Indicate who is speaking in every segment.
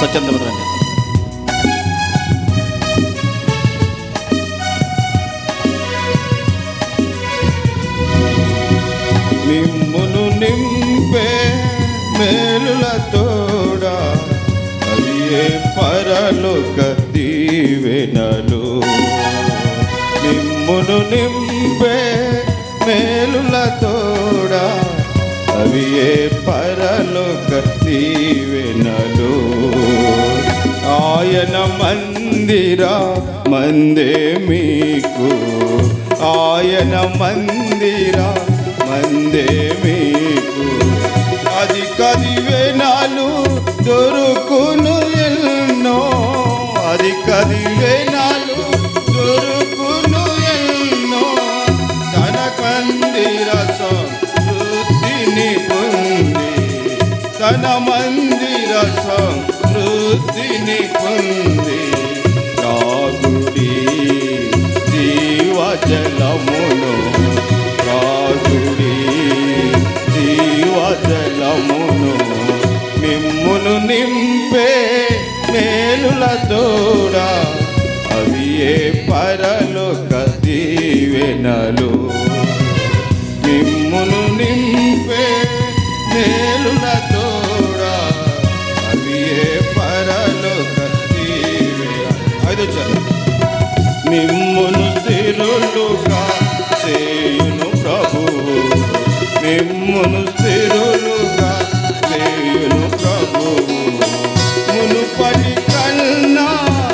Speaker 1: సత్యంద్ర రండి
Speaker 2: మిమ్మును నింపే మేలులతోడా అవి ఏ పరలోక దీవెనలు? మిమ్మును నింపే మేలులతోడా అవి ఏ పరలోక దీవెనలు? మందిర మందే మీకు. ఆయన మందిర మందే మీకు. అది కదివేనాలు దొరుకును ఎన్నో. అది కదివేనాలు దొరుకును ఎన్నో. తన కందిర సంతృప్తిని పొంది తన మందిర సంతృప్తిని పొంది. జీవజలమును రాగుడి జీవజలమును మిమ్మును నింపే మేలుల తోడా అవి ఏ పరలోక దీవెనలు? మిమ్మును నింపే మేలుల తోడా అవి ఏ పరలోక దీవెన ఐదు చదువు మిమ్మును స్థిరులుగా చేయును ప్రభువు. మునుపటి కన్నా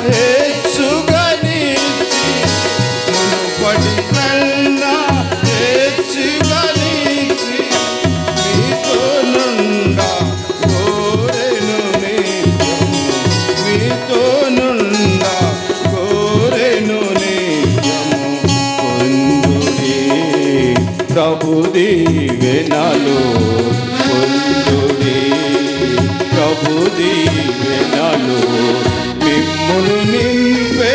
Speaker 2: హెచ్చుగా మునుపటి కన్నా హెచ్చుగా మీతో నుండా కోరెను మీతో నుండా కోరెను నిత్యము నాలో ప్రభు దీవెనలు పొందుడి ప్రభు దీవెనలు మిమ్మును నింపే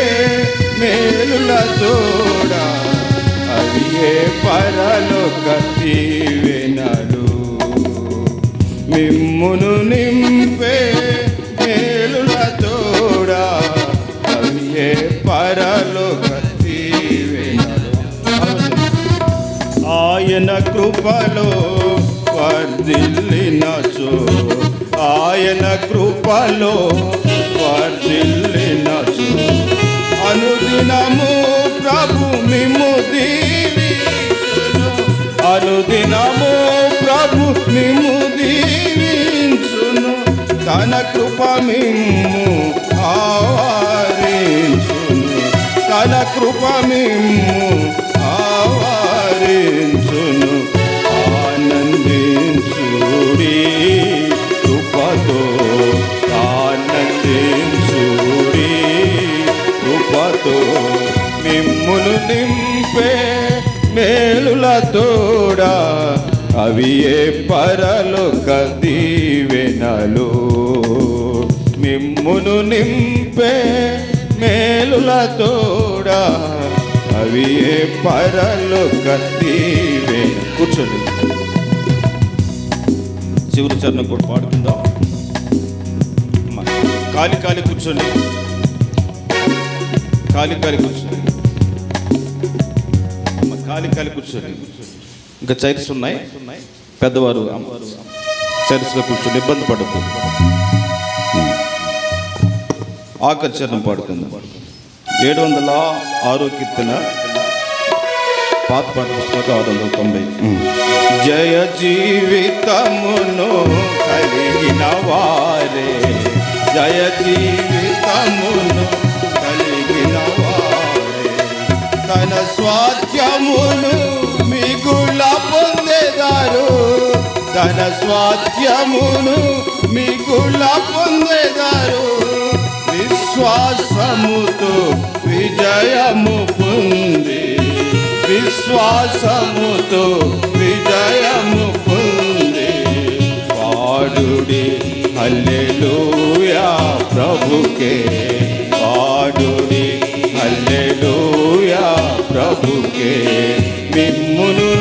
Speaker 2: మేలుల తోడా అవి ఏ పరలోక దీవెనలు మిమ్మును నింపే కృపలో వర్ధిల్లినచో. ఆయన కృపలో వర్ధిల్లినచో. అనుదినము ప్రభు మిమ్ము దీవి. అనుదినము ప్రభు మిమ్ము దీవించును. తన కృప మిమ్ము ఆవారించును. తన కృప మిమ్ము నింపే మేలుల తోడా అవి ఏ పరలోక దీవెనలు? మిమ్మును నింపే మేలుల తోడా అవి ఏ పరలోక దీవెన? కూర్చోండి. చివరి చరణం కూడా పాడుకుందాం. కాలి కాలి కూర్చోండి. కాలి కాలి కూర్చోండి. కాలి కాలి కూర్చోండి. ఇంకా చైర్స్ ఉన్నాయి. పెద్దవారు చైర్స్లో కూర్చొని ఇబ్బంది పడద్దు ఆఖరి చరణం పాడుకుందాం. ఏడు వందల ఆరో కీర్తన పాత పాట పుస్తకం ఆరు వందల తొంభై. జయ జీవితమును కలిగిన వారే. జయ జీవితమును కలిగిన వారే. తన స్వాస్థ్యమును స్వాధ్యమును స్వాస్థ్యమును మిగుల పొందేదారు. విశ్వాసముతో విజయము పొంది. విశ్వాసముతో విజయము పొంది. పాడుడి హల్లెలూయా ప్రభుకే. పాడుడి హల్లెలూయా ప్రభుకే. మిమ్మును